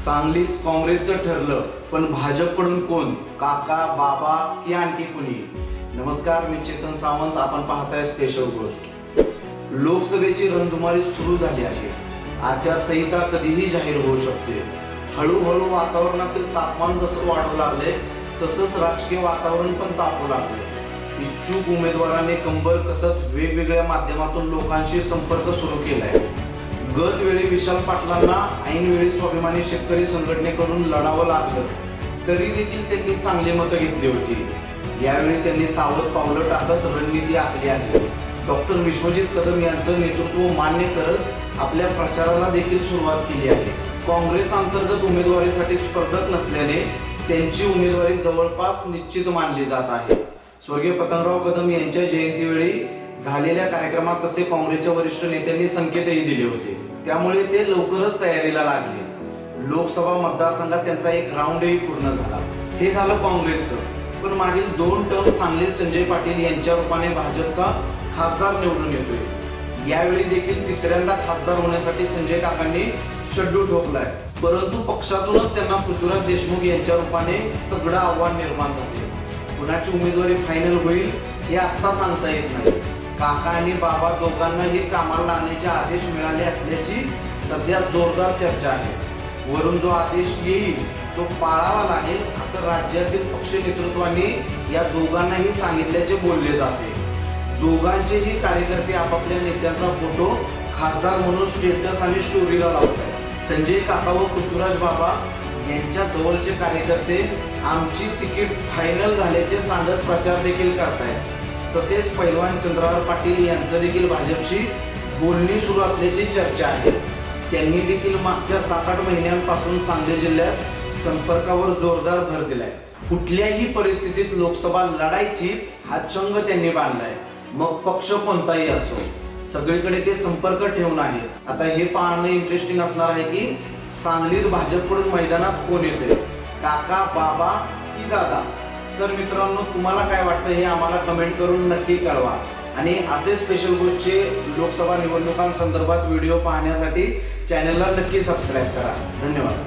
सांगलीत काँग्रेसचं ठरलं पण भाजपकडून कोण? काका बाबा की आणखी कुणी? नमस्कार मी चेतन सावंत. आपण पाहताय स्पेशल गोष्ट. लोकसभेची रणधुमाळी सुरू झाली आहे. आचारसंहिता कधीही जाहीर होऊ शकते. हळूहळू वातावरणातील तापमान जसं वाढू लागले तसंच राजकीय वातावरण पण तापू लागले. इच्छुक उमेदवाराने कंबर कसत वेगवेगळ्या माध्यमातून लोकांशी संपर्क सुरू केलाय. गत वेळी विशाल पाटलांना ऐनवेळी स्वाभिमानी शेतकरी संघटनेकडून लढावं लागलं. तरी देखील त्यांनी चांगली मतं घेतली होती. यावेळी त्यांनी सावध पावलं टाकत रणनीती आखली आहे. डॉक्टर विश्वजित कदम यांचं नेतृत्व मान्य करत आपल्या प्रचाराला देखील सुरुवात केली आहे. काँग्रेस अंतर्गत उमेदवारीसाठी स्पर्धक नसल्याने त्यांची उमेदवारी जवळपास निश्चित मानली जात आहे. स्वर्गीय पतंगराव कदम यांच्या जयंतीवेळी झालेल्या कार्यक्रमात तसे काँग्रेसच्या वरिष्ठ नेत्यांनी संकेतही दिले होते. त्यामुळे ते लवकरच तयारीला लागले. लोकसभा मतदारसंघात त्यांचा एक राऊंडही पूर्ण झाला. हे झालं काँग्रेसचं. पण मागील दोन टर्म सांगलीत संजय पाटील यांच्या रूपाने भाजपचा खासदार निवडून येतोय. यावेळी देखील तिसऱ्यांदा खासदार होण्यासाठी संजय काकांनी शड्डू ठोकलाय. परंतु पक्षातूनच त्यांना पृथ्वीराज देशमुख यांच्या रूपाने तगडं आव्हान निर्माण झाले. कुणाची उमेदवारी फायनल होईल हे आत्ता सांगता येत नाही. काका आणि बाबा दोघांनाही कामाला आणण्याचे आदेश मिळाले असल्याची सध्या जोरदार चर्चा आहे. वरून जो आदेश येईल तो पाळावा लागेल असं राज्यातील पक्ष नेतृत्वाने या दोघांनाही सांगितल्याचे बोलले जाते. दोघांचेही कार्यकर्ते आपापल्या नेत्यांचा फोटो खासदार म्हणून स्टेटस आणि स्टोरीला लावतात संजय काका व पृथ्वीराज बाबा यांच्या जवळचे कार्यकर्ते आमची तिकीट फायनल झाल्याचे सांगत प्रचार देखील करतायत. तसेच पैलवान चंद्रावर पाटील यांचं देखील भाजपशी बोलणी सुरू असल्याची चर्चा आहे. त्यांनी देखील मागच्या सात आठ महिन्यांपासून सांगली जिल्ह्यात संपर्कावर जोरदार भर दिलाय. कुठल्याही परिस्थितीत लोकसभा लढायचीच हा चंग त्यांनी बांधलाय. मग पक्ष कोणताही असो सगळीकडे ते संपर्क ठेवून आहे. आता हे पाहणं इंटरेस्टिंग असणार आहे की सांगलीत भाजपकडून मैदानात कोण येते काका बाबा की दादा? तर मित्रांनो तुम्हाला काय वाटतं हे आम्हाला कमेंट करून नक्की कळवा. आणि असे स्पेशल गोष्टचे लोकसभा निवडणुकांसंदर्भात व्हिडिओ पाहण्यासाठी चॅनलला नक्की सबस्क्राईब करा. धन्यवाद.